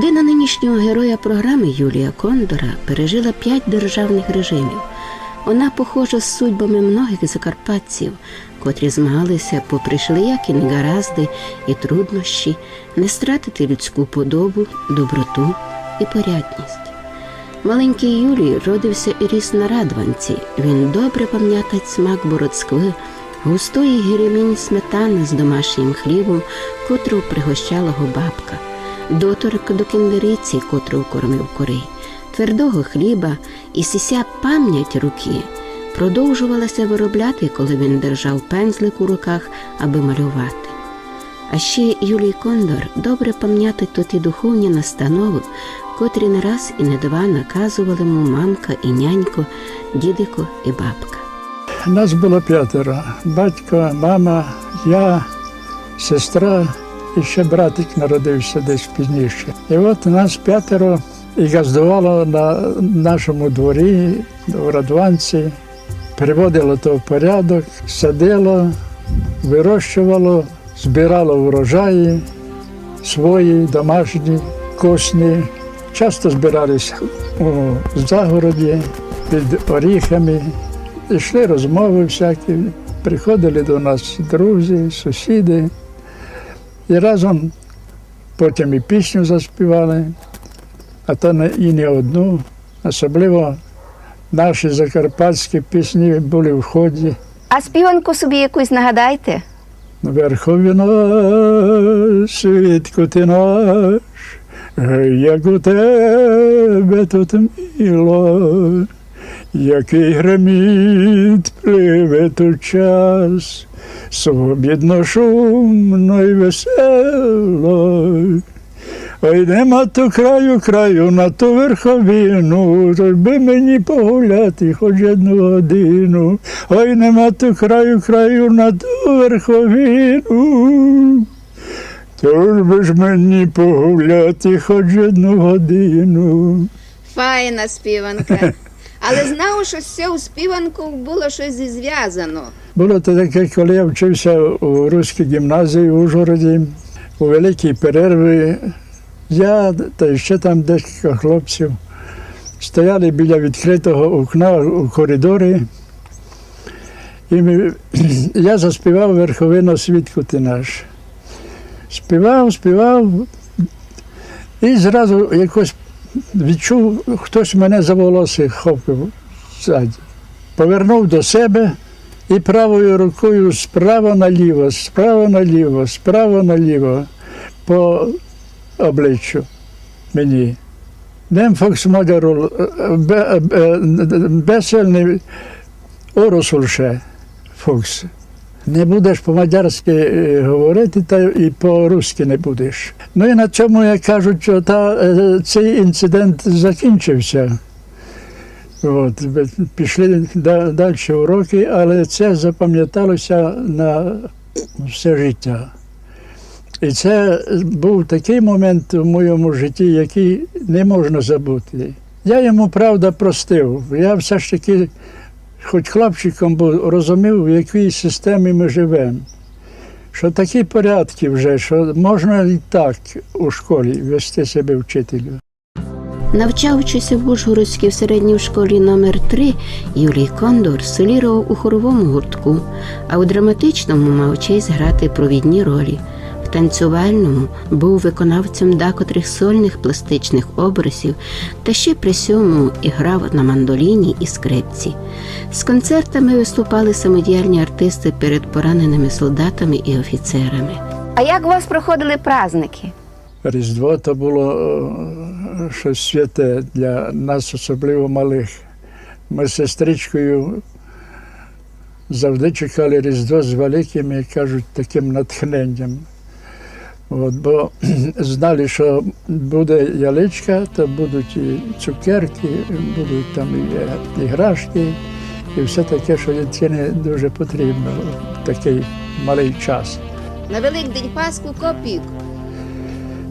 Родина нинішнього героя програми Юлія Кондора пережила п'ять державних режимів. Вона похожа з судьбами многих закарпатців, котрі змагалися, попри шлеякі негаразди і труднощі, не стратити людську подобу, доброту і порядність. Маленький Юлій родився і ріс на радванці. Він добре пам'ятає смак бородскви, густої гіремінь сметани з домашнім хлібом, котру пригощала його бабка, доторк до кіндериці, котру кормив курей, твердого хліба і сіся пам'ять руки продовжувалася виробляти, коли він держав пензлик у руках, аби малювати. А ще Юлій Кондор добре пам'ятає тут і духовні настанови, котрі не раз і не два наказували йому мамка і нянько, дідико і бабка. Нас було п'ятеро: батько, мама, я, сестра і ще братик народився десь пізніше. І от нас п'ятеро і газдувало на нашому дворі, в Радванці, приводило то в порядок, садило, вирощувало, збирало врожаї свої, домашні, косні. Часто збиралися у загороді під оріхами. Йшли розмови всякі, приходили до нас друзі, сусіди. І разом потім і пісню заспівали, а то і не одну. Особливо наші закарпатські пісні були в ході. А співанку собі якусь нагадайте? Верховина, світку ти наш, як у тебе тут мило, який греміт пливе тут час, свобідно, шумно й весело. Ой, нема то краю, краю на ту верховину, тож би мені погуляти хоч одну годину. Ой, нема то краю, краю на ту верховину. Тож би ж мені погуляти хоч одну годину. Файна співанка. Але знав, що з цього співанку було щось зв'язано. Було то таке, коли я вчився у руській гімназії в Ужгороді, у великій перерві. Я та ще там декілька хлопців стояли біля відкритого окна у коридорі. І ми, я заспівав верховину свідку ти наш. Співав, співав, і зразу якось відчув, хтось мене за волосся хопив ззаді. Повернув до себе і правою рукою справа наліво, справа наліво, справа наліво по обличчю мені. Нем фоксмодеру безсильний оросульше фокс. Не будеш по-мадярськи е, говорити, та й по-русски не будеш. Ну і на цьому, як кажуть, що та, е, цей інцидент закінчився. От, пішли да- далі уроки, але це запам'яталося на все життя. І це був такий момент у моєму житті, який не можна забути. Я йому правда простив. Я все ж таки, хоч хлопчиком був, розумів, в якій системі ми живемо. Що такі порядки вже, що можна і так у школі вести себе вчителю. Навчаючися в Ужгородській середній школі номер 3 Юлій Кондор солірував у хоровому гуртку, а у драматичному мав честь грати провідні ролі. Танцювальному був виконавцем декотрих сольних пластичних образів та ще при сьому і грав на мандоліні і скрипці. З концертами виступали самодіяльні артисти перед пораненими солдатами і офіцерами. А як у вас проходили праздники? Різдво то було е, щось святе для нас, особливо малих. Ми з сестричкою завжди чекали Різдво з великим, як кажуть, таким натхненням. От, бо знали, що буде яличка, то будуть і цукерки, будуть там і е, іграшки, і все таке, що дитині дуже потрібно в такий малий час. На Великдень Пасху копік.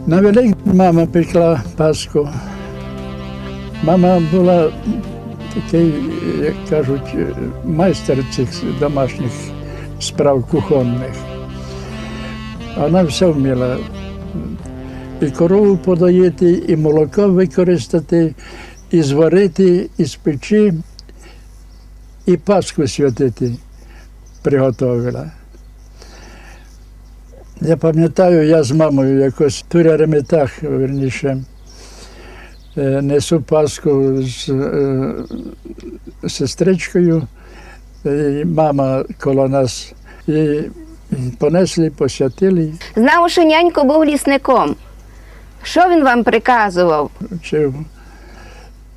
На Великдень мама пекла паску. Мама була такий, як кажуть, майстер цих домашніх справ кухонних. Вона все вміла. і корову подоїти, і молоко використати, і зварити, і спечи, і Пасху святити приготовила. Я пам'ятаю, я з мамою якось в Туря-Реметах, верніше, е, несу Пасху з е, сестричкою, і мама коло нас. І понесли, посвятили, Знав, що нянько був лісником. Що він вам приказував? вчив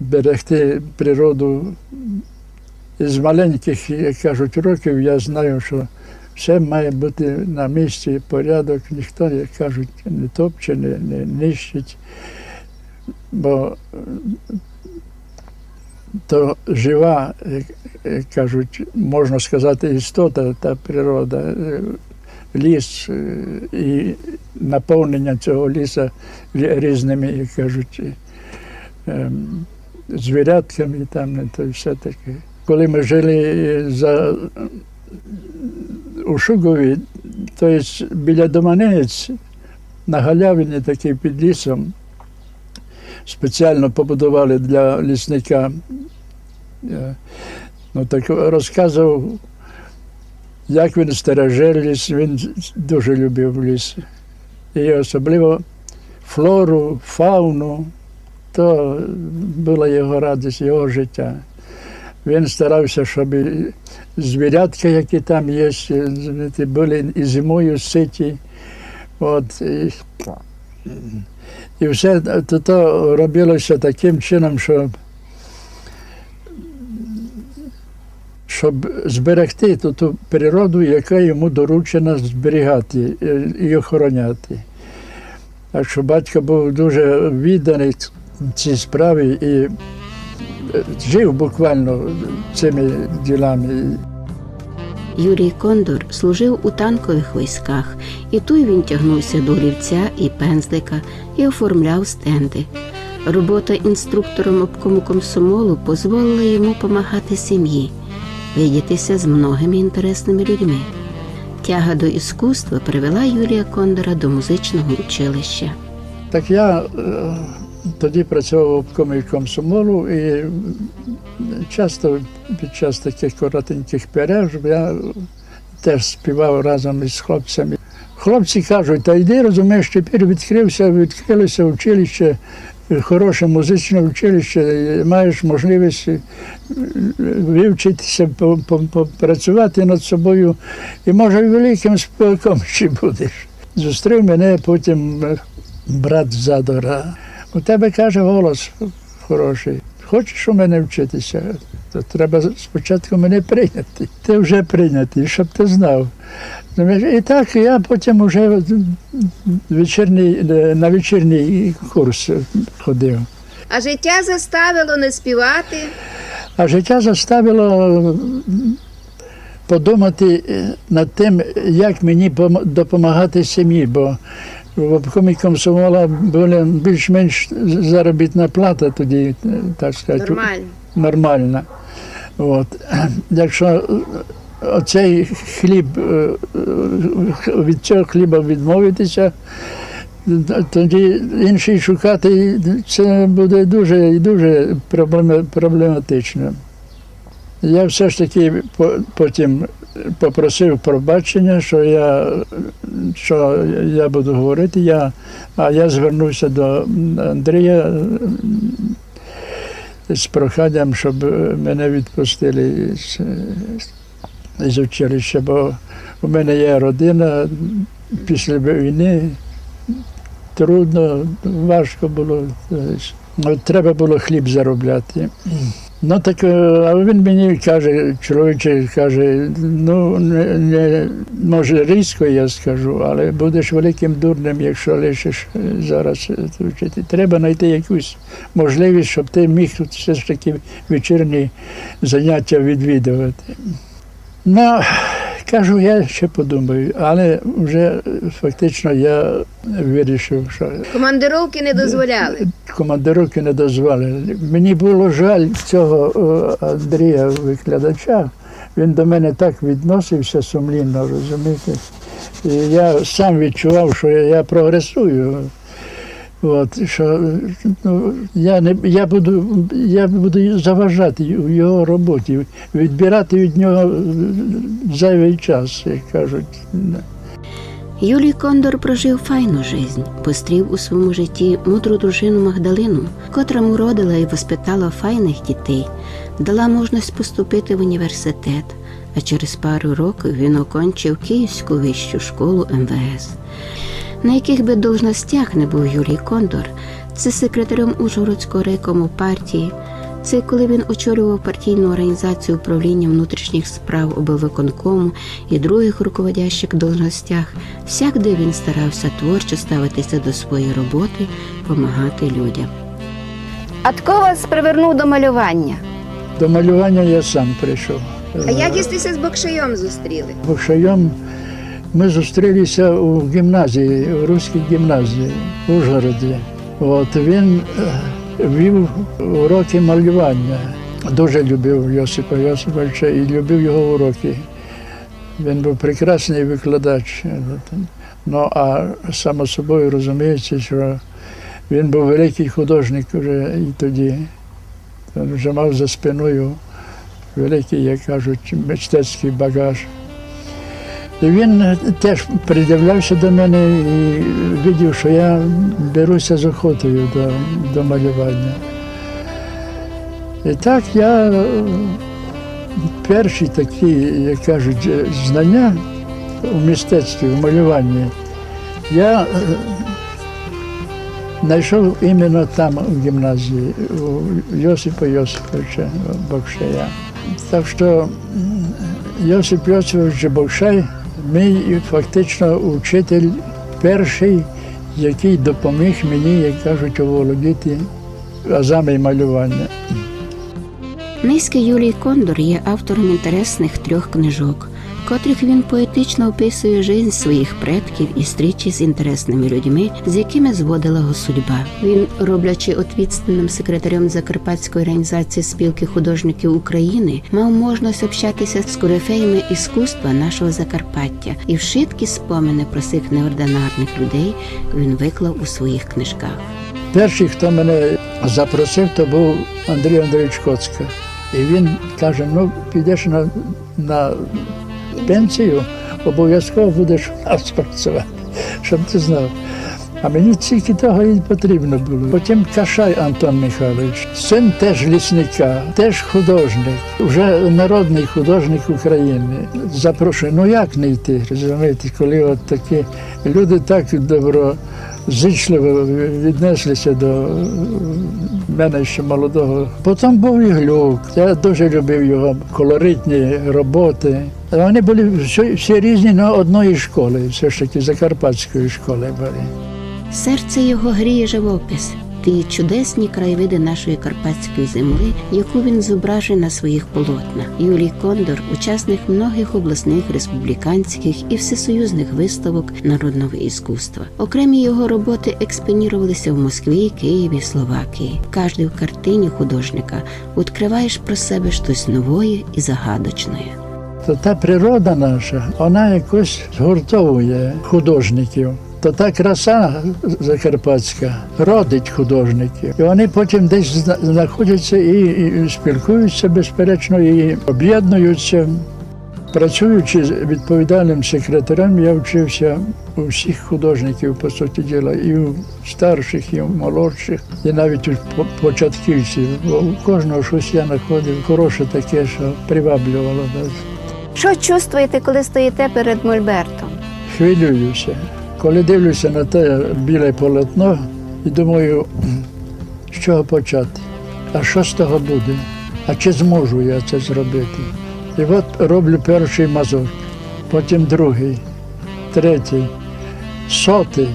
берегти природу. З маленьких, як кажуть, років я знаю, що все має бути на місці, порядок, ніхто, як кажуть, не топче, не, не нищить. Бо то жива, як- як кажуть, можна сказати, істота та природа, е, ліс е, і наповнення цього ліса різними, як кажуть, ем, звірятками, там не то все таке. Коли ми жили е, за, у Шугові, то є біля Доманець, на галявині такий під лісом, спеціально побудували для лісника. Е, Ну, так розказував, як він стереже ліс, він дуже любив ліс. І особливо флору, фауну, то була його радість, його життя. Він старався, щоб і звірятка, які там є, були і зимою ситі. От, і, і все то, то робилося таким чином, що щоб зберегти ту, ту природу, яка йому доручена зберігати е, і охороняти. Так що батько був дуже відданий цій справі і е, жив буквально цими ділами. Юрій Кондор служив у танкових військах, і тут він тягнувся до олівця і пензлика і оформляв стенди. Робота інструктором обкому комсомолу дозволила йому допомагати сім'ї, видітися з многими інтересними людьми. Тяга до іскусства привела Юрія Кондора до музичного училища. Так я е, тоді працював обкомі комсомолу і часто під час таких коротеньких перерв я теж співав разом із хлопцями. Хлопці кажуть, та йди, розумієш, тепер відкрився, відкрилося училище, хороше музичне училище, маєш можливість е, вивчитися, по- по- попрацювати над собою, і може великим співаком ще будеш. Зустрів мене потім е, брат Задора. У тебе каже голос хороший. Хочеш у мене вчитися? То треба спочатку мене прийняти. Ти вже прийнятий, щоб ти знав. І так я потім вже вечірній, на вечірній курс ходив. А життя заставило не співати. А життя заставило подумати е, над тим, як мені допомагати сім'ї, бо в обкомі комсомола була більш-менш заробітна плата тоді, е, так сказати, Нормально. нормальна. От. Якщо е, оцей хліб, е, від цього хліба відмовитися, тоді інший шукати це буде дуже і дуже проблематично. Я все ж таки по- потім попросив пробачення, що я, що я буду говорити, я, а я звернувся до Андрія з проханням, щоб мене відпустили з, з училища, бо у мене є родина після війни. Трудно, важко було. Ну, Треба було хліб заробляти. Ну так, е, а він мені каже, чоловіче каже, ну не, не може різко я скажу, але будеш великим дурнем, якщо лишиш е, зараз е, вчити. Треба знайти якусь можливість, щоб ти міг все ж таки вечірні заняття відвідувати. Ну, кажу, я ще подумаю, але вже фактично я вирішив, що Командировки не дозволяли. командировки не дозволили. Мені було жаль цього е, Андрія викладача. Він до мене так відносився сумлінно, розумієте. І я сам відчував, що я прогресую. От, що, ну, я, не, я, буду, я буду заважати його роботі, відбирати від нього зайвий час, як кажуть. Юлій Кондор прожив файну жизнь, пострів у своєму житті мудру дружину Магдалину, котра му родила і воспитала файних дітей, дала можливість поступити в університет, а через пару років він окончив Київську вищу школу МВС. На яких би должностях не був Юрій Кондор, це секретарем Ужгородського райкому партії, це коли він очолював партійну організацію управління внутрішніх справ облвиконкому і других руководящих должностях, всякде він старався творчо ставитися до своєї роботи, допомагати людям. А тако вас привернув до малювання. До малювання я сам прийшов. А як істися з Бокшайом зустріли? Бокшайом ми зустрілися у гімназії, у руській гімназії в Ужгороді. От він е, вів уроки малювання. Дуже любив Йосипа Йосиповича і любив його уроки. Він був прекрасний викладач. Ну а само собою розуміється, що він був великий художник вже і тоді. Він вже мав за спиною великий, як кажуть, мистецький багаж. І він е, теж придивлявся до мене і видів, що я беруся з охотою до, до малювання. І так я е, перші такі, як кажуть, е, знання у мистецтві, в малюванні, я знайшов іменно там, у гімназії, у Йосипа Йосиповича Бокшая. Так що Йосип Йосипович Бокшай, мій фактично учитель перший, який допоміг мені, як кажуть, оволодіти азами малювання. Низький Юлій Кондор є автором інтересних трьох книжок, котрих він поетично описує життя своїх предків і стрічі з інтересними людьми, з якими зводила його судьба. Він, роблячи отвідстаним секретарем Закарпатської організації спілки художників України, мав можливість общатися з корифеями іскусства нашого Закарпаття, і вшиткі спомини про цих неординарних людей він виклав у своїх книжках. Перший, хто мене запросив, то був Андрій Андрійович Коцка. І він каже: ну, підеш на, на пенсію, обов'язково будеш працювати, щоб ти знав. А мені тільки того і потрібно було. Потім Кашай Антон Михайлович, син теж лісника, теж художник, вже народний художник України. Запрошую, ну як не йти, розумієте, коли от такі люди так добро. Зичливо віднеслися до мене ще молодого. Потім був і Глюк. Я дуже любив його колоритні роботи. Вони були всі, всі різні, але одної школи, все ж таки Закарпатської школи були. Серце його гріє живопис, ті чудесні краєвиди нашої карпатської земли, яку він зображує на своїх полотнах. Юлій Кондор, учасник многих обласних, республіканських і всесоюзних виставок народного іскусства. Окремі його роботи експонірувалися в Москві, Києві, Словакії. Кожній в картині художника відкриваєш про себе щось нове і загадочне. То та природа наша, вона якось згуртовує художників. То та краса закарпатська родить художників. І вони потім десь знаходяться і, і спілкуються безперечно, і об'єднуються. Працюючи з відповідальним секретарем, я вчився у всіх художників, по суті діла, і у старших, і у молодших, і навіть у початківців. Бо у кожного щось я знаходив хороше таке, що приваблювало нас. Що чувствуєте, коли стоїте перед Мольбертом? Хвилююся. Коли дивлюся на те біле полотно і думаю, з чого почати? А що з того буде? А чи зможу я це зробити? І от роблю перший мазок, потім другий, третій, сотий.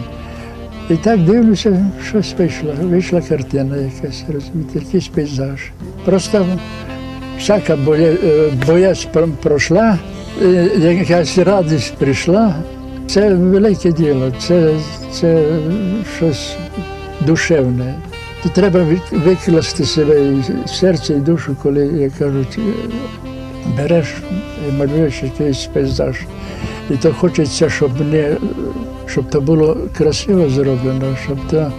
І так дивлюся, щось вийшло. Вийшла картина якась, розумієте, якийсь пейзаж. Просто всяка е, боязнь пройшла, е, якась радість прийшла. Це велике діло, це, це щось душевне. То треба ви- викласти себе і серце і душу, коли, як кажуть, е, береш і малюєш якийсь пейзаж. І то хочеться, щоб не щоб то було красиво зроблено, щоб то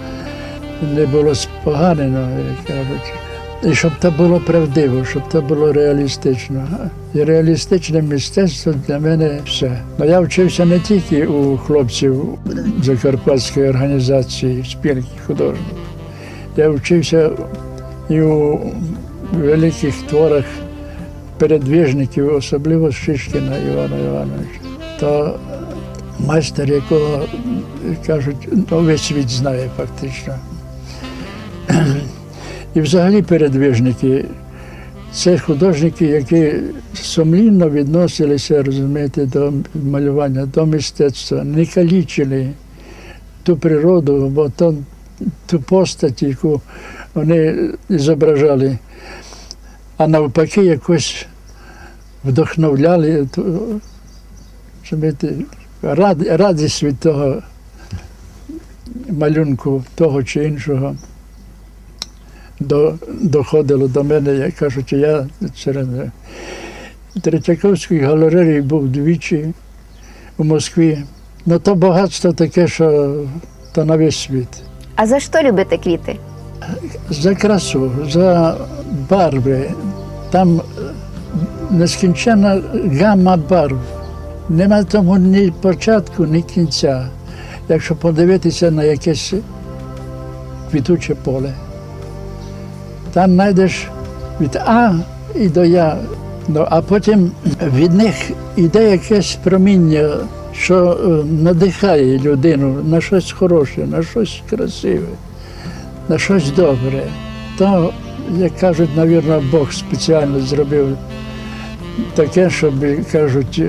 не було споганено, як кажуть. І щоб це було правдиво, щоб це було реалістично. І реалістичне мистецтво для мене все. Ну, я вчився не тільки у хлопців Закарпатської організації спілки художників. Я вчився і у великих творах передвіжників, особливо Шишкіна Івана Івановича. То майстер, якого кажуть, ну, світ знає фактично. І взагалі передвіжники це художники, які сумлінно відносилися, розумієте, до малювання, до мистецтва, не калічили ту природу, або ту, ту постать, яку вони зображали, а навпаки якось вдохновляли розумієте, радість від того малюнку того чи іншого до, доходило до мене, як кажуть, я серед Третьяковської галереї був двічі у Москві. Ну то багатство таке, що то на весь світ. А за що любите квіти? За красу, за барви. Там нескінченна гамма барв. Нема тому ні початку, ні кінця. Якщо подивитися на якесь квітуче поле. Там знайдеш від А і до Я. Ну, а потім від них йде якесь проміння, що е, надихає людину на щось хороше, на щось красиве, на щось добре. То, як кажуть, навірно, Бог спеціально зробив таке, щоб, кажуть,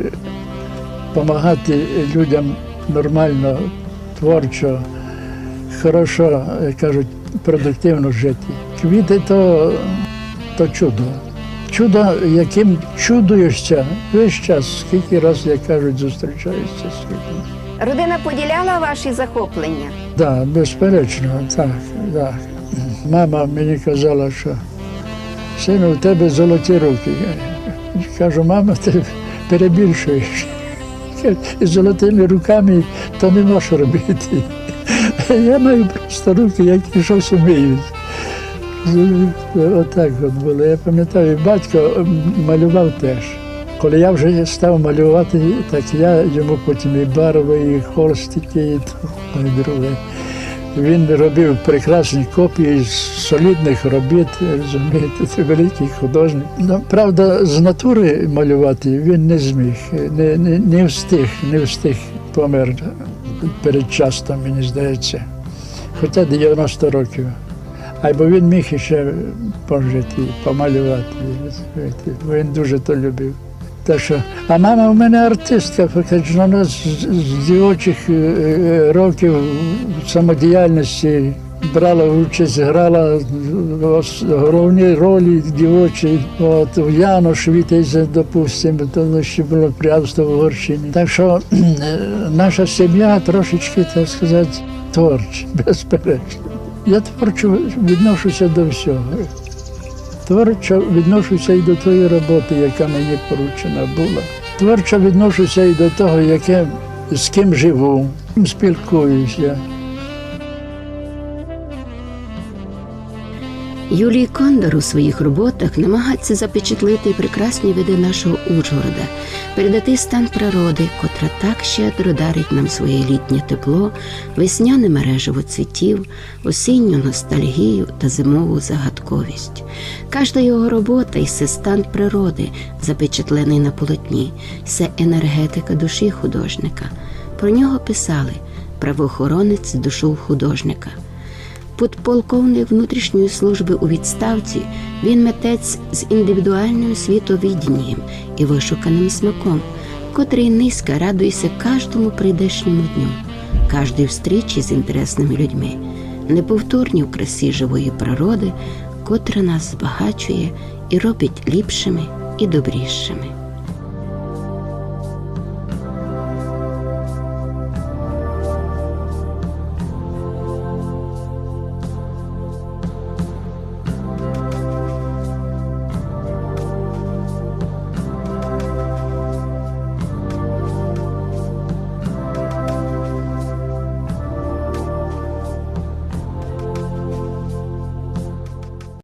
допомагати людям нормально, творчо, хорошо, як кажуть, продуктивно жити. Квіти то, то чудо. Чудо, яким чудуєшся весь час, скільки раз, як кажуть, зустрічаєшся з квітами. Родина поділяла ваші захоплення. Так, безперечно, так, так. Мама мені казала, що сину, у тебе золоті руки. Я Кажу, мама, ти перебільшуєш. І золотими руками то не можеш робити. Я маю просто руки, які щось вміють. Отак от було. Я пам'ятаю, батько малював теж. Коли я вже став малювати, так я йому потім і барви, і холстики, і то, і друге. Він робив прекрасні копії з солідних робіт, розумієте, це великий художник. Ну, правда, з натури малювати він не зміг, не, не, не встиг, не встиг помер передчасно, мені здається. Хоча 90 років. Або він міг ще пожити, помалювати. Він дуже то любив. Так що, а мама в мене артистка, фактично вона з, з дівочих е, е, років самодіяльності брала участь, грала головні ролі дівочі. От у Янош Вітязя, допустимо, то ще було прямо в Угорщині. Так що е, наша сім'я трошечки, так сказати, творча, безперечно. Я творчо відношуся до всього. Творчо відношуся і до тої роботи, яка мені поручена була. Творчо відношуся і до того, яке, з ким живу, з ким спілкуюся. Юлій Кондор у своїх роботах намагається запечатлити прекрасні види нашого Ужгорода, передати стан природи, котра так щедро дарить нам своє літнє тепло, весняне мережево цвітів, осінню ностальгію та зимову загадковість. Кожна його робота і це стан природи, запечатлений на полотні, це енергетика душі художника. Про нього писали правоохоронець душу художника. Подполковник внутрішньої служби у відставці, він митець з індивідуальним світовідінням і вишуканим смаком, котрий низько радується кожному прийдешньому дню, кожній встрічі з інтересними людьми, неповторні в красі живої природи, котра нас збагачує і робить ліпшими і добрішими.